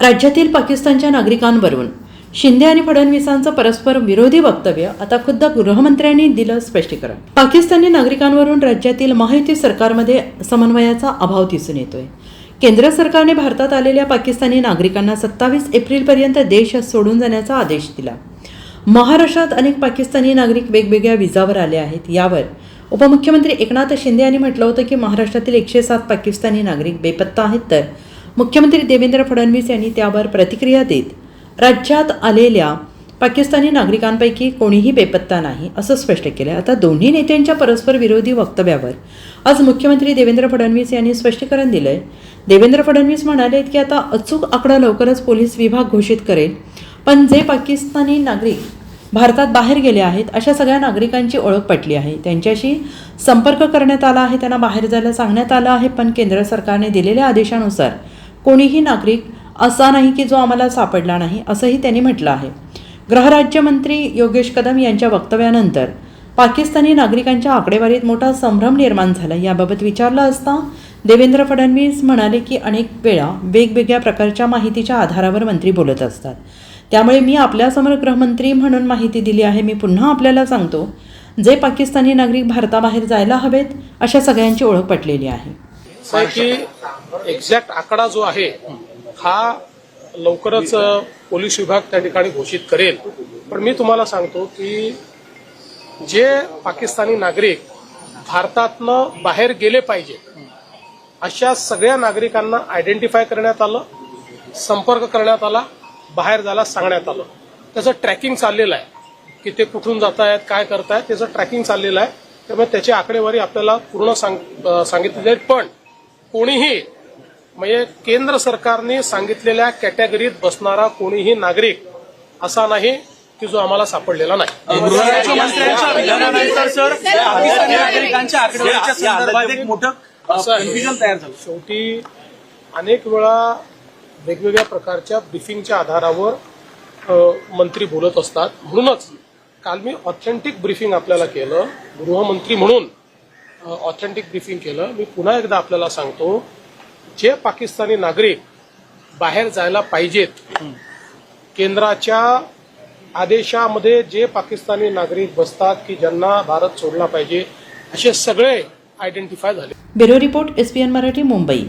राज्यातील पाकिस्तानच्या नागरिकांवरून शिंदे आणि फडणवीसांचं परस्पर विरोधी वक्तव्य आता खुद्द गृहमंत्र्यांनी दिलं स्पष्टीकरण. पाकिस्तानी नागरिकांवरून राज्यातील महायुती सरकारमध्ये समन्वयाचा अभाव दिसून येतोय. केंद्र सरकारने भारतात आलेल्या पाकिस्तानी नागरिकांना सत्तावीस एप्रिलपर्यंत देश सोडून जाण्याचा आदेश दिला. महाराष्ट्रात अनेक पाकिस्तानी नागरिक वेगवेगळ्या विजावर आले आहेत. यावर उपमुख्यमंत्री एकनाथ शिंदे यांनी म्हटलं होतं की महाराष्ट्रातील एकशे सात पाकिस्तानी नागरिक बेपत्ता आहेत तर मुख्यमंत्री देवेंद्र फडणवीस यांनी त्यावर प्रतिक्रिया देत राज्यात आलेल्या पाकिस्तानी नागरिकांपैकी कोणीही बेपत्ता नाही असं स्पष्ट केलं आता दोन्ही नेत्यांच्या परस्पर विरोधी वक्तव्यावर आज मुख्यमंत्री देवेंद्र फडणवीस यांनी स्पष्टीकरण दिलंय. देवेंद्र फडणवीस म्हणाले की आता अचूक आकडा लवकरच पोलीस विभाग घोषित करेल पण जे पाकिस्तानी नागरिक भारतात बाहेर गेले आहेत अशा सगळ्या नागरिकांची ओळख पटली आहे. त्यांच्याशी संपर्क करण्यात आला आहे त्यांना बाहेर जायला सांगण्यात आलं आहे पण केंद्र सरकारने दिलेल्या आदेशानुसार कोणीही नागरिक असा नाही की जो आम्हाला सापडला नाही असंही त्यांनी म्हटलं आहे. गृहराज्यमंत्री योगेश कदम यांच्या वक्तव्यानंतर पाकिस्तानी नागरिकांच्या आकडेवारीत मोठा संभ्रम निर्माण झाला याबाबत विचारलं असता देवेंद्र फडणवीस म्हणाले की अनेक वेळा वेगवेगळ्या प्रकारच्या माहितीच्या आधारावर मंत्री बोलत असतात. त्यामुळे मी आपल्यासमोर गृहमंत्री म्हणून माहिती दिली आहे मी पुन्हा आपल्याला सांगतो जे पाकिस्तानी नागरिक भारताबाहेर जायला हवेत अशा सगळ्यांची ओळख पटलेली आहे. असं आहे की एक्झॅक्ट आकडा जो आहे हा लवकरच पोलीस विभाग त्या ठिकाणी घोषित करेल. पण मी तुम्हाला सांगतो की जे पाकिस्तानी नागरिक भारतातनं बाहेर गेले पाहिजे अशा सगळ्या नागरिकांना आयडेंटिफाय करण्यात आलं संपर्क करण्यात आला बाहेर जायला सांगण्यात आलं. त्याचं ट्रॅकिंग चाललेलं आहे. की ते कुठून जात आहेत काय करतायत त्याचं ट्रॅकिंग चाललेलं आहे. त्यामुळे त्याची आकडेवारी आपल्याला पूर्ण सांग सांगितली जाईल. पण कोणीही म्हणजे केंद्र सरकारने सांगितलेल्या कॅटेगरीत बसणारा कोणीही नागरिक असा नाही की जो आम्हाला सापडलेला नाही. गृहराज्यमंत्र्यांच्या विधानानंतर सर पाकिस्तानी नागरिकांच्या आकडेवारीच्या संदर्भात एक मोठं असं आहे. कन्फ्युजन तयार झालं. शेवटी अनेक वेळा वेगवेगळ्या प्रकारच्या ब्रिफिंगच्या आधारावर मंत्री बोलत असतात. म्हणूनच काल मी ऑथेंटिक ब्रिफिंग आपल्याला केलं गृहमंत्री म्हणून. ऑथेंटिक ब्रिफिंग केलं. मी पुन्हा एकदा आपल्याला सांगतो जे पाकिस्तानी नागरिक बाहेर जायला पाहिजेत केंद्राच्या आदेशामध्ये जे पाकिस्तानी नागरिक बसतात की ज्यांना भारत सोडला पाहिजे असे सगळे आयडेंटिफाय झाले. Bureau report SPN Marathi Mumbai.